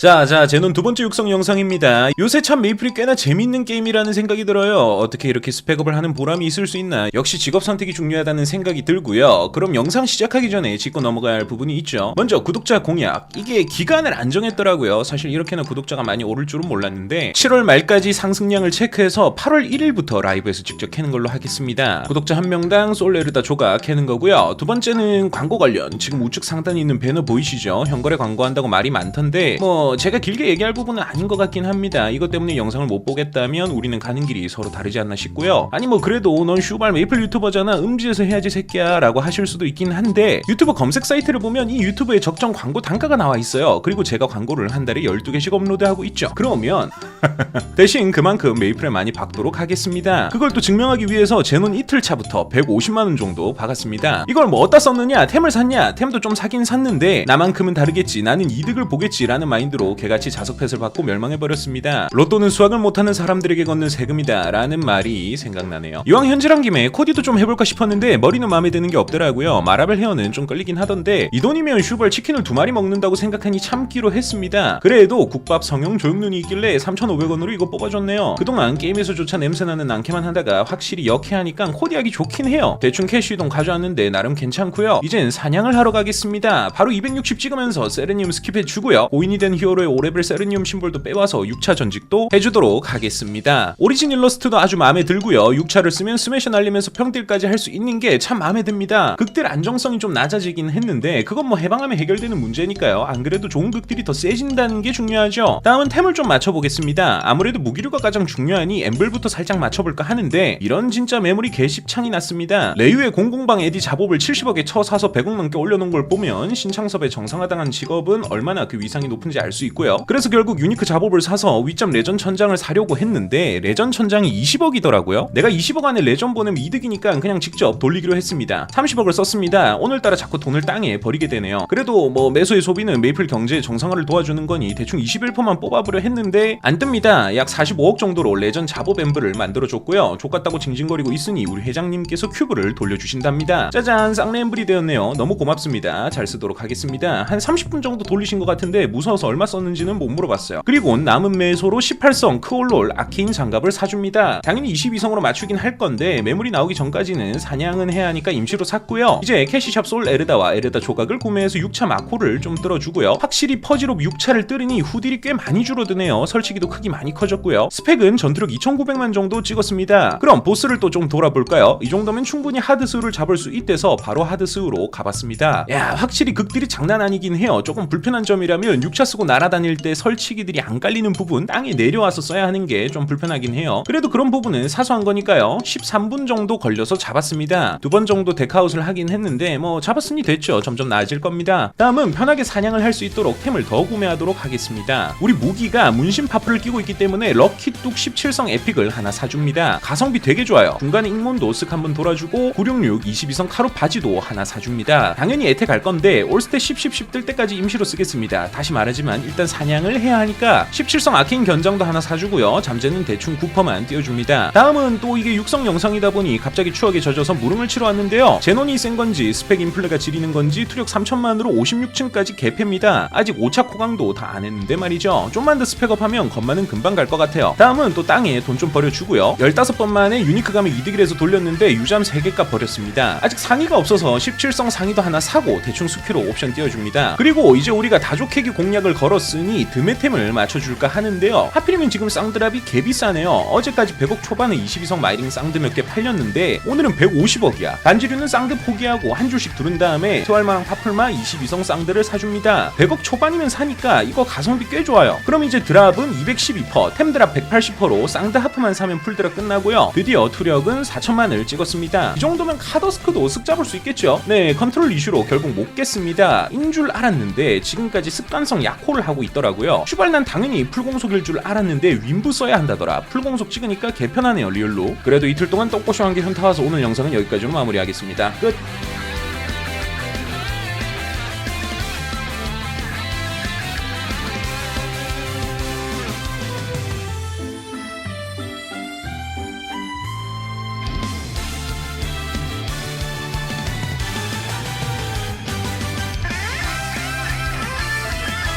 자, 자, 제논 두 번째 육성 영상입니다. 요새 참 메이플이 꽤나 재밌는 게임이라는 생각이 들어요. 어떻게 이렇게 스펙업을 하는 보람이 있을 수 있나? 역시 직업 선택이 중요하다는 생각이 들고요. 그럼 영상 시작하기 전에 짚고 넘어가야 할 부분이 있죠. 먼저 구독자 공약. 이게 기간을 안 정했더라고요. 사실 이렇게나 구독자가 많이 오를 줄은 몰랐는데 7월 말까지 상승량을 체크해서 8월 1일부터 라이브에서 직접 캐는 걸로 하겠습니다. 구독자 한 명당 솔레르다 조각 캐는 거고요. 두 번째는 광고 관련. 지금 우측 상단에 있는 배너 보이시죠? 현거래 광고한다고 말이 많던데 뭐 제가 길게 얘기할 부분은 아닌 것 같긴 합니다. 이것 때문에 영상을 못 보겠다면 우리는 가는 길이 서로 다르지 않나 싶고요. 아니 뭐 그래도 넌 슈발 메이플 유튜버잖아. 음지에서 해야지 새끼야 라고 하실 수도 있긴 한데 유튜브 검색 사이트를 보면 이 유튜브에 적정 광고 단가가 나와 있어요. 그리고 제가 광고를 한 달에 12개씩 업로드하고 있죠. 그러면 대신 그만큼 메이플에 많이 박도록 하겠습니다. 그걸 또 증명하기 위해서 제논 이틀 차부터 150만 원 정도 박았습니다. 이걸 뭐 어디다 썼느냐? 템을 샀냐? 템도 좀 사긴 샀는데 나만큼은 다르겠지. 나는 이득을 보겠지라는 마인드로 개같이 자석펫을 받고 멸망해 버렸습니다. 로또는 수학을 못하는 사람들에게 걷는 세금이다 라는 말이 생각나네요. 이왕 현질한 김에 코디도 좀 해볼까 싶었는데 머리는 마음에 드는 게 없더라고요. 마라벨 헤어는 좀 끌리긴 하던데 이 돈이면 슈벌 치킨을 두 마리 먹는다고 생각하니 참기로 했습니다. 그래도 국밥 성형 조형눈이 있길래 3,500원으로 이거 뽑아줬네요. 그동안 게임에서조차 냄새나는 앙캐만 하다가 확실히 역해하니까 코디하기 좋긴 해요. 대충 캐시동 가져왔는데 나름 괜찮고요. 이젠 사냥을 하러 가겠습니다. 바로 260 찍으면서 세레니움 스킵해 주고요. 고인이 된 히어로의 5레벨 세레니움 심볼도 빼와서 6차 전직도 해주도록 하겠습니다. 오리진 일러스트도 아주 마음에 들고요. 6차를 쓰면 스매셔 날리면서 평딜까지 할 수 있는 게 참 마음에 듭니다. 극딜 안정성이 좀 낮아지긴 했는데 그건 뭐 해방하면 해결되는 문제니까요. 안 그래도 좋은 극딜이 더 세진다는 게 중요하죠. 다음은 템을 좀 맞춰보겠 습니다. 아무래도 무기류가 가장 중요하니 엠블부터 살짝 맞춰볼까 하는데 이런 진짜 매물이 개십창이 났습니다. 레유의 공공방 에디 잡업을 70억에 쳐 사서 100억 넘게 올려놓은 걸 보면 신창섭의 정상화당한 직업은 얼마나 그 위상이 높은지 알 수 있고요. 그래서 결국 유니크 잡업을 사서 위점 레전 천장을 사려고 했는데 레전 천장이 20억이더라고요. 내가 20억 안에 레전 보내면 이득이니까 그냥 직접 돌리기로 했습니다. 30억을 썼습니다. 오늘따라 자꾸 돈을 땅에 버리게 되네요. 그래도 뭐 매수의 소비는 메이플 경제의 정상화를 도와주는 거니 대충 21%만 뽑아보려 했는데 안 뜹니다. 약 45억 정도로 레전 잡업 엠블을 만들어줬고요. 족같다고 징징거리고 있으니 우리 회장님께서 큐브를 돌려주신답니다. 짜잔 쌍레 엠블이 되었네요. 너무 고맙습니다. 잘 쓰도록 하겠습니다. 한 30분 정도 돌리신 것 같은데 무서워서 얼마 썼는지는 못 물어봤어요. 그리고 남은 매소로 18성 크올롤 아케인 장갑을 사줍니다. 당연히 22성으로 맞추긴 할 건데 매물이 나오기 전까지는 사냥은 해야 하니까 임시로 샀고요. 이제 캐시샵 솔 에르다와 에르다 조각을 구매해서 6차 마코를 좀 뚫어주고요. 확실히 퍼지로 6차를 뚫으니 후딜이 꽤 많이 줄어드네요. 설치기도 크기 많이 커졌고요. 스펙은 전투력 2900만 정도 찍었습니다. 그럼 보스를 또 좀 돌아볼까요? 이 정도면 충분히 하드스우를 잡을 수 있대서 바로 하드스우로 가봤습니다. 야 확실히 극딜이 장난 아니긴 해요. 조금 불편한 점이라면 6차 쓰고 날아다닐 때 설치기들이 안 깔리는 부분 땅에 내려와서 써야 하는 게 좀 불편하긴 해요. 그래도 그런 부분은 사소한 거니까요. 13분 정도 걸려서 잡았습니다. 두 번 정도 데카웃을 하긴 했는데 뭐 잡았으니 됐죠. 점점 나아질 겁니다. 다음은 편하게 사냥을 할 수 있도록 템을 더 구매하도록 하겠습니다. 우리 무기가 문신 파프를 끼고 있기 때문에 럭키 뚝 17성 에픽을 하나 사줍니다. 가성비 되게 좋아요. 중간에 ing몬도 쓱 한번 돌아주고 966 22성 카루 바지도 하나 사줍니다. 당연히 에테 갈 건데 올스테 10 10 10 뜰 때까지 임시로 쓰겠습니다. 다시 말하지만 일단 사냥을 해야 하니까 17성 아케인 견장도 하나 사주고요. 잠재는 대충 9%만 띄워줍니다. 다음은 또 이게 육성 영상이다 보니 갑자기 추억에 젖어서 물음을 치러 왔는데요. 제논이 센 건지 스펙 인플레가 지리는 건지 투력 3천만으로 56층까지 개패입니다. 아직 5차 코강도 다 안 했는데 말이죠. 좀만 더 스펙업하면 건 마는 금방 갈 것 같아요. 다음은 또 땅에 돈 좀 버려주고요. 15번 만에 유니크 감에 이득을 해서 돌렸는데 유잠 3개값 버렸습니다. 아직 상의가 없어서 17성 상의도 하나 사고 대충 스키로 옵션 띄워줍니다. 그리고 이제 우리가 다조캐기 공략을 걸었으니 드메템을 맞춰줄까 하는데요. 하필이면 지금 쌍드랍이 개비싸네요. 어제까지 100억 초반에 22성 마이링 쌍드 몇 개 팔렸는데 오늘은 150억이야. 반지류는 쌍드 포기하고 한 줄씩 두른 다음에 소알마랑 파플마 22성 쌍드를 사줍니다. 100억 초반이면 사니까 이거 가성비 꽤 좋아요. 그럼 이제 드랍은 212%, 템드랍 180%로 쌍드 하프만 사면 풀드랍 끝나고요. 드디어 투력은 4천만을 찍었습니다. 이 정도면 카더스크도 쓱 잡을 수 있겠죠? 네, 컨트롤 이슈로 결국 못 깼습니다. 인 줄 알았는데 지금까지 습관성 약호를 하고 있더라고요. 슈발 난 당연히 풀공속일 줄 알았는데 윈부 써야 한다더라. 풀공속 찍으니까 개편하네요 리얼로. 그래도 이틀 동안 떡고쇼 한개 현타와서 오늘 영상은 여기까지로 마무리하겠습니다. 끝.